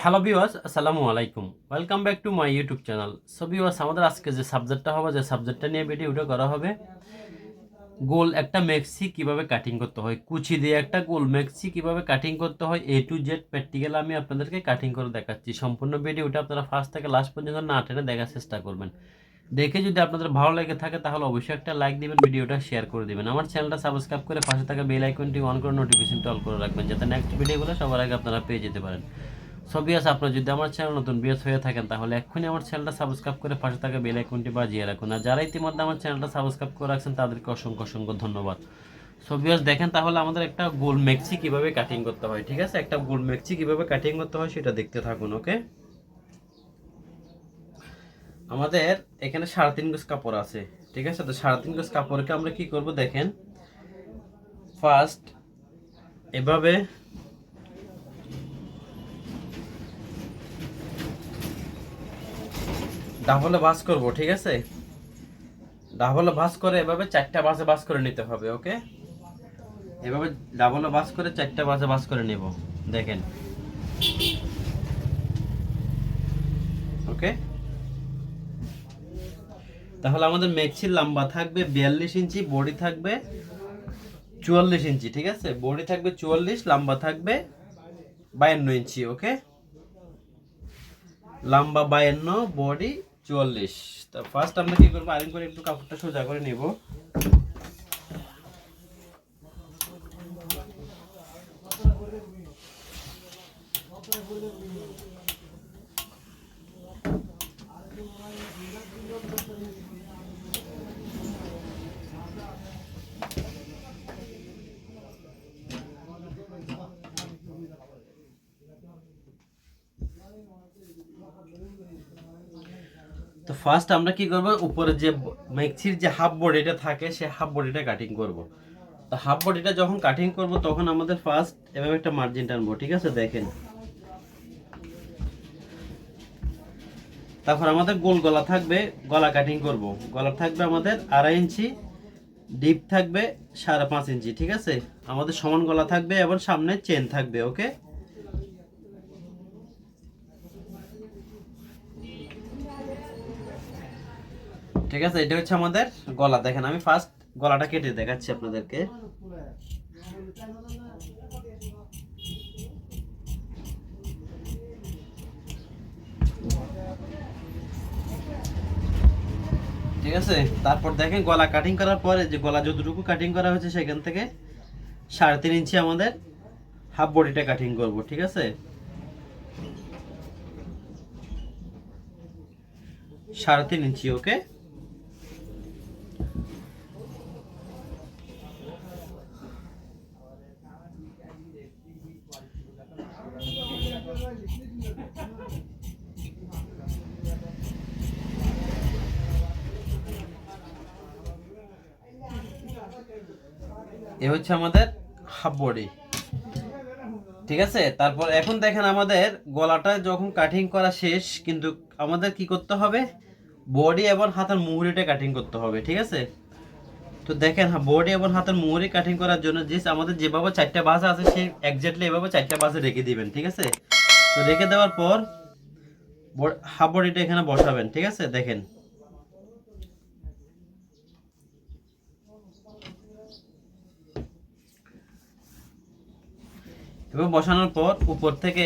Hello বিওয়াস আসসালামু আলাইকুম। Welcome back to my YouTube channel so বিওয়াস আমাদের আজকে যে সাবজেক্টটা হবে, যে সাবজেক্টটা নিয়ে ভিডিওটা করা হবে, গোল একটা মেক্সি কীভাবে কাটিং করতে হয়, কুচি দিয়ে একটা গোল মেক্সি কীভাবে কাটিং করতে হয় এ টু জেড প্র্যাকটিক্যাল আমি আপনাদেরকে কাটিং করে দেখাচ্ছি। সম্পূর্ণ ভিডিওটা আপনারা ফার্স্ট থেকে লাস্ট পর্যন্ত না টেনে দেখার চেষ্টা করবেন। দেখে যদি আপনাদের ভালো লেগে থাকে, তাহলে অবশ্যই একটা লাইক দিবেন, ভিডিওটা শেয়ার করে দিবেন। আমার চ্যানেলটা সাবস্ক্রাইব করে পাশে থাকা বেল আইকনটি অন করে নোটিফিকেশনটা অল করে রাখবেন, যাতে নেক্সট ভিডিওগুলো সবার আগে আপনারা পেয়ে যেতে পারেন। সো বিয়াস আপনারা যদি আমার চ্যানেল নতুন বিয়াস হয়ে থাকেন, তাহলে এক্ষুনি আমার চ্যানেলটা সাবস্ক্রাইব করে পাশে থাকা বেল আইকনটি বাজিয়ে রাখুন। আর যারা ইতিমধ্যে আমার চ্যানেলটা সাবস্ক্রাইব করে রাখছেন, তাদেরকে অসংখ্য অসংখ্য ধন্যবাদ। সো দেখেন তাহলে আমাদের একটা গোল মেক্সি কীভাবে কাটিং করতে হয়, ঠিক আছে? একটা গোল মেক্সি কীভাবে কাটিং করতে হয়, সেটা দেখতে থাকুন ওকে আমাদের এখানে সাড়ে তিন গজ কাপড় আছে, ঠিক আছে? তো সাড়ে তিন গজ কাপড়কে আমরা কি করব দেখেন? ফার্স্ট এভাবে ডাবলে ভাঁজ করব, ঠিক আছে? ডাবলে ভাঁজ করে এভাবে চারটা বাসে ভাঁজ করে নিতে হবে, ওকে? এভাবে ডাবলে ভাঁজ করে চারটা বাসে ভাঁজ করে নেব, দেখেন। ওকে? তাহলে আমাদের মেক্সির লম্বা থাকবে বিয়াল্লিশ ইঞ্চি, বডি থাকবে চুয়াল্লিশ ইঞ্চি, ঠিক আছে? বডি থাকবে চুয়াল্লিশ, লম্বা থাকবে বায়ান্ন ইঞ্চি, ওকে? লম্বা বায়ান্ন, বডি চুয়াল্লিশ। তা ফার্স্ট আমরা কি করব? আয়রন করে একটু কাপড়টা সোজা করে নিব। তো ফার্স্ট আমরা কি করব? উপরে যে মেক্সির যে হাফ বডিটা থাকে, সে হাফ বডিটা কাটিং করব। তো হাফ বডিটা যখন কাটিং করব, তখন আমাদের ফার্স্ট এভাবে একটা মার্জিন টানবো, ঠিক আছে? দেখেন। তারপর আমাদের গোল গলা থাকবে, গলা কাটিং করব। গলা থাকবে আমাদের আড়াই ইঞ্চি ডিপ থাকবে সাড়ে পাঁচ ইঞ্চি, ঠিক আছে? আমাদের সমান গলা থাকবে এবং সামনে চেন থাকবে ওকে ঠিক আছে? এটা হচ্ছে আমাদের গলা। দেখেন, আমি ফার্স্ট গলাটা কেটে দেখাচ্ছি আপনাদেরকে। ঠিক আছে? তারপর দেখেন, গলা কাটিং করার পরে যে গলা যতটুকু কাটিং করা হয়েছে সেখান থেকে সাড়ে তিন ইঞ্চি আমাদের হাফ বডিটা কাটিং করব, ঠিক আছে? সাড়ে তিন ইঞ্চি ওকে হচ্ছে আমাদের হাফ বডি ঠিক আছে? তারপর এখন দেখেন আমাদের গলাটা যখন কাটিং করা শেষ, কিন্তু আমাদের কি করতে হবে? বডি এবং হাতের মুহুরিটা কাটিং করতে হবে, ঠিক আছে? তো দেখেন বডি এবং হাতের মুহুরি কাটিং করার জন্য যে আমাদের যেভাবে চারটা বাসা আছে সেই একজাক্টলি এভাবে চারটা বাসে রেখে দিবেন, ঠিক আছে? তো রেখে দেওয়ার পর হাফ বডিটা এখানে বসাবেন, ঠিক আছে? দেখেন। এভাবে বসানোর পর উপর থেকে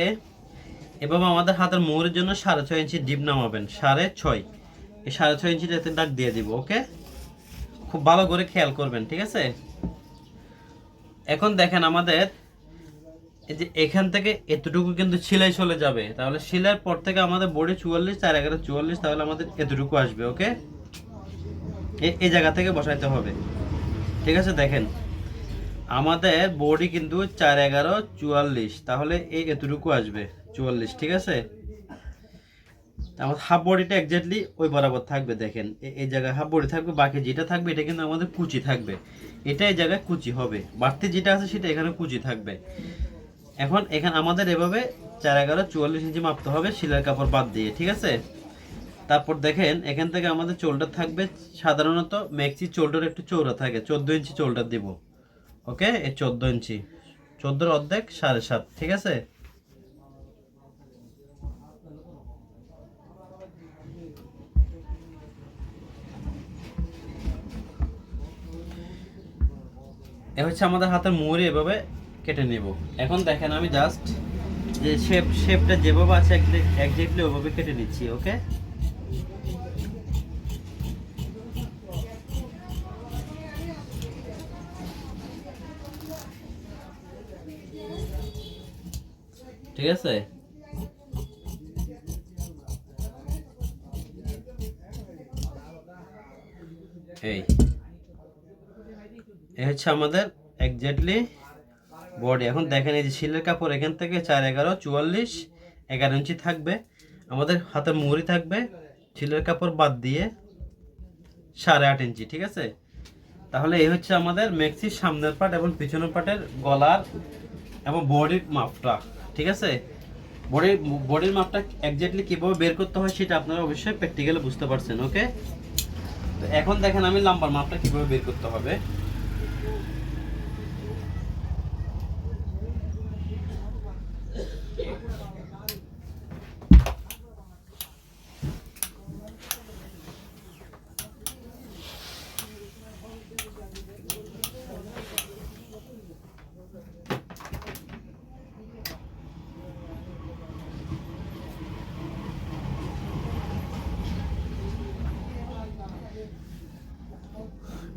এভাবে আমাদের হাতের মোহরের জন্য সাড়ে ছয় ইঞ্চি ডিপ নামাবেন, সাড়ে ছয়। এই সাড়ে ছয় ইঞ্চি এতে দাগ দিয়ে দিব, ওকে? খুব ভালো করে খেয়াল করবেন, ঠিক আছে? এখন দেখেন আমাদের এই যে এখান থেকে এতটুকু কিন্তু সিলাই চলে যাবে। তাহলে সিলাইয়ের পর থেকে আমাদের বডি চুয়াল্লিশ, চার এগারো চুয়াল্লিশ, তাহলে আমাদের এতটুকু আসবে, ওকে? এই জায়গা থেকে বসাইতে হবে। ঠিক আছে, দেখেন। আমাদের বডি কিন্তু চার এগারো চুয়াল্লিশ। তাহলে এই এতটুকু আসবে, চুয়াল্লিশ, ঠিক আছে? আমার হাফ বডিটা একজাক্টলি ওই বরাবর থাকবে, দেখেন। এই জায়গায় হাফ বডি থাকবে, বাকি যেটা থাকবে, এটা কিন্তু আমাদের কুচি থাকবে। এটা এই জায়গায় কুচি হবে। বাড়তি যেটা আছে, সেটা এখানে কুচি থাকবে। এখন এখানে আমাদের এভাবে চার এগারো চুয়াল্লিশ ইঞ্চি মাপতে হবে সিলার কাপড় বাদ দিয়ে, ঠিক আছে? তারপর দেখেন, এখান থেকে আমাদের চোল্ডার থাকবে সাধারণত মেক্সি চোলটার একটু চৌড়া থাকে, চোদ্দ ইঞ্চি চোল্ডার দিব। ওকে? এই চোদ্দ ইঞ্চি। চোদ্দোর অর্ধেক সাড়ে সাত, ঠিক আছে? এ হচ্ছে আমাদের হাতের মুড়ি, এভাবে কেটে নেব। এখন দেখেন আমি জাস্ট যে শেপ শেপটা যেভাবে আছে একজাক্টলি ওভাবে কেটে নিচ্ছি, ওকে? ঠিক আছে? এই এই হচ্ছে আমাদের এক্স্যাক্টলি বডি এখন দেখেন এই যে শিলের কাপড়, এখান থেকে চার এগারো, চুয়াল্লিশ, এগারো ইঞ্চি থাকবে। আমাদের হাতের মুড়ি থাকবে, শিলের কাপড় বাদ দিয়ে সাড়ে আট ইঞ্চি, ঠিক আছে? তাহলে এই হচ্ছে আমাদের মেক্সির সামনের পার্ট এবং পিছনের পার্টের গলার এবং বডির মাপটা। ঠিক আছে? বডির বডির মাপটা এক্স্যাক্টলি কীভাবে বের করতে হয় সেটা আপনারা অবশ্যই প্র্যাকটিক্যালি বুঝতে পারছেন ওকে তো এখন দেখেন আমি লাম্বার মাপটা কীভাবে বের করতে হবে।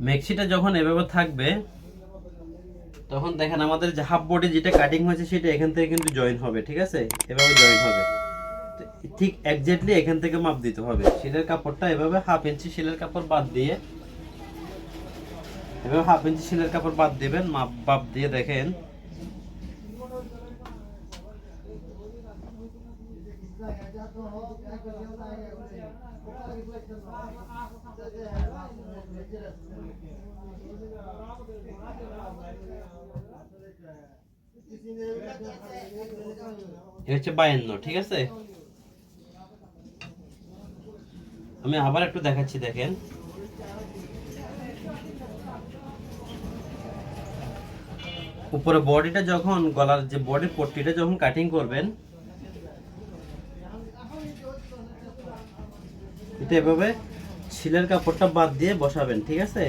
মেক্সিটা যখন এভাবে থাকবে, তখন দেখেন আমাদের যে হাফ বডি যেটা কাটিং হয়েছে সেটা এখান থেকে কিন্তু জয়েন হবে, ঠিক আছে? এভাবে জয়েন হবে। ঠিক একজ্যাক্টলি এখান থেকে মাপ দিতে হবে। শিলের কাপড়টা এভাবে হাফ ইঞ্চি শিলের কাপড় বাদ দিয়ে, এভাবে হাফ ইঞ্চি শিলের কাপড় বাদ দেবেন, মাপ বাপ দিয়ে দেখেন। হচ্ছে বায়ান্ন, ঠিক আছে? আমি আবার একটু দেখাচ্ছি, দেখেন। উপরে বডিটা যখন, গলার যে বডির পট্টিটা যখন কাটিং করবেন এটা এভাবে শিলের কাপড়টা বাদ দিয়ে বসাবেন, ঠিক আছে?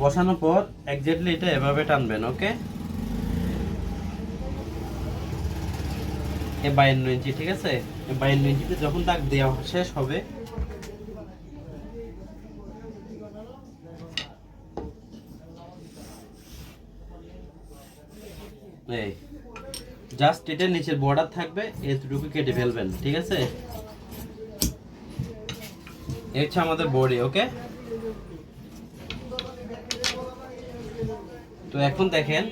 বসানোর পর এক্স্যাক্টলি এটা এভাবে টানবেন ওকে বায়ান্ন ইঞ্চি, ঠিক আছে? বায়ান্ন ইঞ্চিতে যখন দাগ দেওয়া শেষ হবে, এই জাস্ট এটার নিচের বর্ডার থাকবে, এতটুকু কেটে ফেলবেন, ঠিক আছে? হচ্ছে আমাদের বডি ওকে তো এখন দেখেন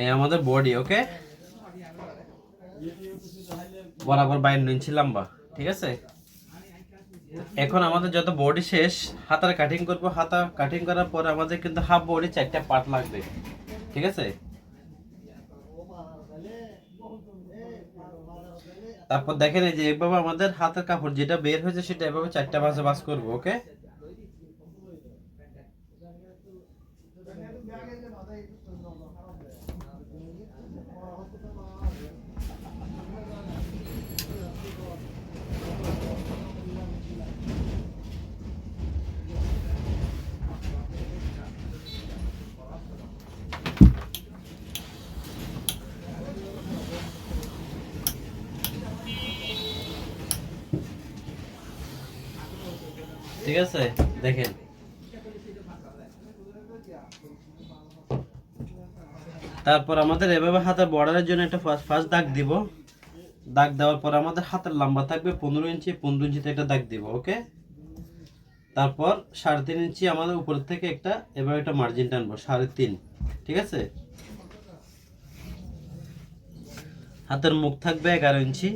এই আমাদের বডি ওকে বরাবর বাইন্ন ইঞ্চি লম্বা ঠিক আছে? এখন আমাদের যত বডি শেষ, হাতার কাটিং করব, হাতা কাটিং করার পর আমাদের কিন্তু হাফ বডি চারটা পার্ট লাগবে, ঠিক আছে? তারপর দেখেন এই যে এভাবে আমাদের হাতের কাপড় যেটা বের হয়েছে সেটা এভাবে চারটা ভাঁজে ভাঁজ করব ওকে ঠিক আছে? দেখেন। তারপর আমাদের এভাবে হাতের বর্ডারের জন্য একটা ফার্স্ট দাগ দিব। দাগ দেওয়ার পর আমাদের হাতের লম্বা থাকবে পনেরো ইঞ্চি, পনেরো ইঞ্চিতে একটা দাগ দিব ওকে তারপর সাড়ে তিন ইঞ্চি আমাদের উপর থেকে একটা এভাবে একটা মার্জিন টানবো, সাড়ে তিন, ঠিক আছে? হাতের মুখ থাকবে এগারো ইঞ্চি,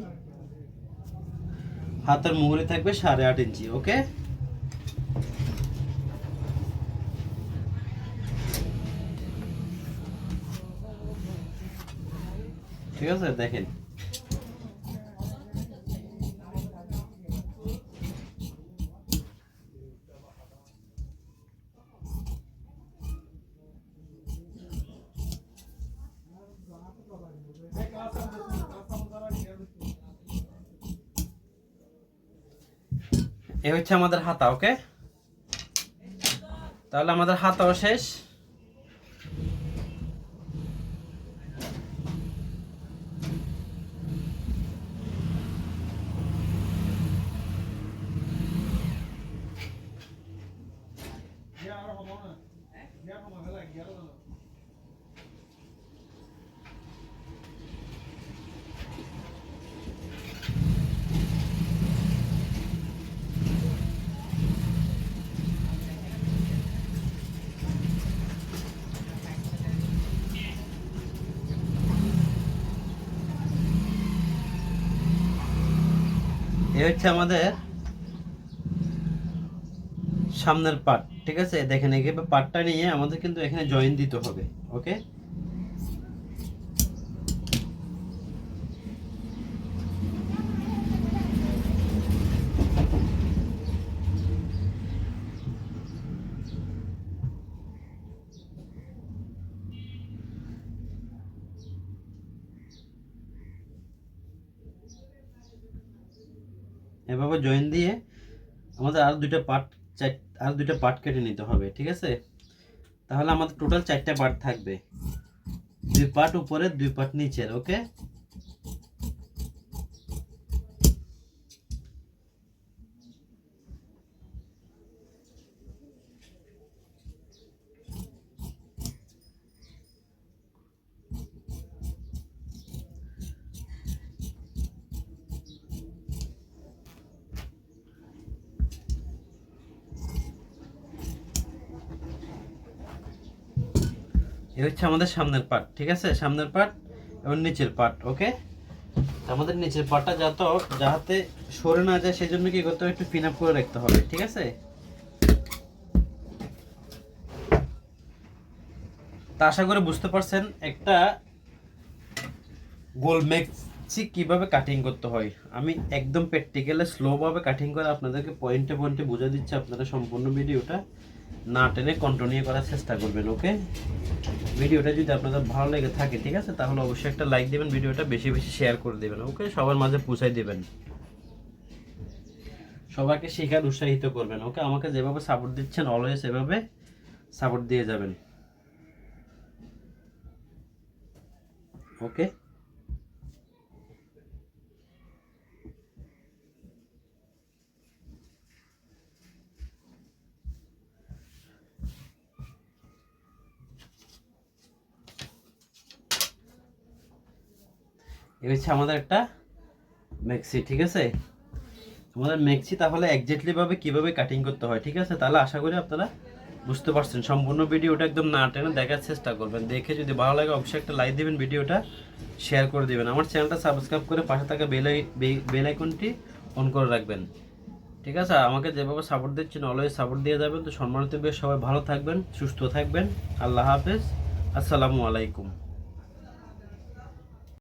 হাতের মুহুরি থাকবে সাড়ে আট ইঞ্চি ওকে ঠিক আছে দেখেন। এ হচ্ছে আমাদের হাতা ওকে? তাহলে আমাদের হাতাও শেষ এ হচ্ছে আমাদের সামনের পার্ট ঠিক আছে? দেখেন এগিয়ে পার্টটা নিয়ে আমাদের কিন্তু এখানে জয়েন দিতে হবে ওকে এভাবে জয়েন দিয়ে আমাদের আর দুইটা পার্ট চার, আর দুইটা পার্ট কেটে নিতে হবে, ঠিক আছে? তাহলে আমাদের টোটাল চারটা পার্ট থাকবে। দুই পার্ট উপরে, দুই পার্ট নিচের ওকে এ হচ্ছে আমাদের সামনের পার্ট ঠিক আছে? সামনের পার্ট এবং নিচের পার্ট ওকে আমাদের নিচের পার্টটা যত যাতে সরে না যায়, সেজন্য কি করতে হবে? একটু পিন আপ করে রাখতে হবে, ঠিক আছে? তা আশা করে বুঝতে পারছেন একটা গোল মেক্সি কীভাবে কাটিং করতে হয়। আমি একদম প্র্যাকটিক্যালে স্লোভাবে কাটিং করে আপনাদেরকে পয়েন্টে পয়েন্টে বুঝে দিচ্ছি আপনারা সম্পূর্ণ ভিডিওটা না টেনে কন্টিনিউ করার চেষ্টা করবেন ওকে ভিডিওটা যদি আপনাদের ভালো লেগে থাকে, ঠিক আছে? তাহলে অবশ্যই একটা লাইক দিবেন, ভিডিওটা বেশি বেশি শেয়ার করে দেবেন ওকে সবার মাঝে পৌঁছাই দেবেন। সবাইকে শেখার উৎসাহিত করবেন ওকে আমাকে যেভাবে সাপোর্ট দিচ্ছেন অলওয়েজ এভাবে সাপোর্ট দিয়ে যাবেন। ওকে এই হচ্ছে আমাদের একটা মেক্সি ঠিক আছে? আমাদের মেক্সি তাহলে একজাক্টলি ভাবে কীভাবে কাটিং করতে হয়, ঠিক আছে? তাহলে আশা করি আপনারা বুঝতে পারছেন। সম্পূর্ণ ভিডিওটা একদম না টেনে দেখার চেষ্টা করবেন। দেখে যদি ভালো লাগে, অবশ্যই একটা লাইক দিবেন, ভিডিওটা শেয়ার করে দিবেন। আমার চ্যানেলটা সাবস্ক্রাইব করে পাশে থাকা বেল আইকনটি অন করে রাখবেন। ঠিক আছে? আমাকে যেভাবে সাপোর্ট দিচ্ছেন অলওয়েজ সাপোর্ট দিয়ে যাবেন। তো সম্মানিত বেশ সবাই ভালো থাকবেন, সুস্থ থাকবেন। আল্লাহ হাফেজ। আসসালামু আলাইকুম।